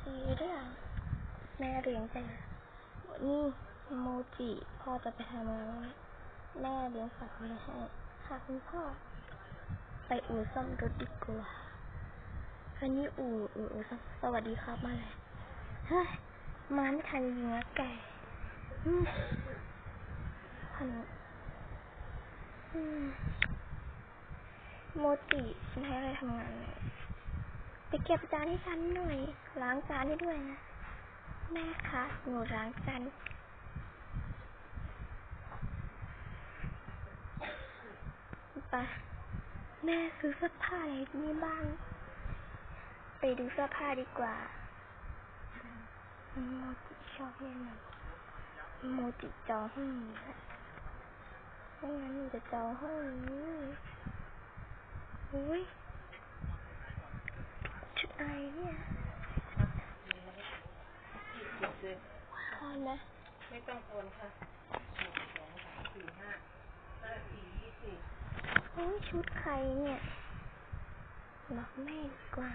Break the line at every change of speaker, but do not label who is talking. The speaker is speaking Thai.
ซีด้วยอะแม่เลี้ยงใจนี่โมจิพ่อจะไปทำงานแล้วแม่เลี้ยงฝากไว้ให้ค่ะคุณพ่อ ไปอู่ซ่อมรถดีกว่าอันนี้อู่อู่อู่ซ่อมสวัสดีครับมาเลยเฮ้ยมาไม่ทันจริงนะแกอืมพันโมจิฉันให้อะไรทำงานเนี่ย เก็บจานให้ฉันหน่อย ล้างจานให้ด้วยนะ แม่คะหนูล้างจานไปแม่ซื้อเสื้อผ้าอะไรนี่บ้าง ไปดูเสื้อผ้าดีกว่าโมจิชอบเล่นมันโมจิจองห้องนี้ไม่งั้นหนูจะจองห้องนี้อุ้ย อะไรเนี่ยพอไหม
ไม่ต้องโอนค่ะหนึ่งสองสามสี่ห้าห้าสี่ยี่สิบ
โอ้ยชุดใครเนี่ยบอกแม่ดีกว่า